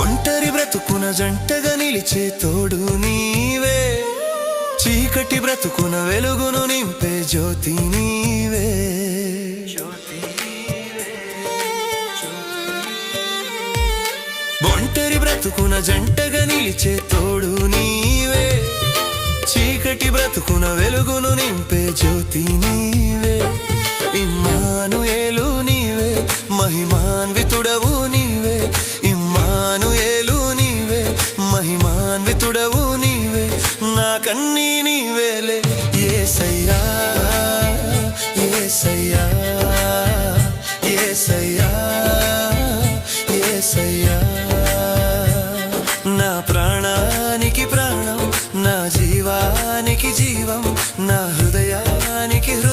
ఒంటరి బ్రతుకున జంటగా నిలిచే తోడు నీవే. చీకటి బ్రతుకున వెలుగును నింపే జ్యోతి నీవే. ఒంటరి బ్రతుకున జంటగా నిలిచే తోడు నీవే. చీకటి బ్రతుకున వెలుగును నింపే జ్యోతి నీవే. ఇమ్మాను ఏలు నీవే మహిమాన్వి జ్ఞాన్వితుడవు నీవే నాకన్నీ నీవేలే. ఏ సయ్యా ఏ సయ్యా ఏ సయ్యా ఏ సయ్యా నా ప్రాణానికి ప్రాణం నా జీవానికి జీవం నా హృదయానికి హృదయం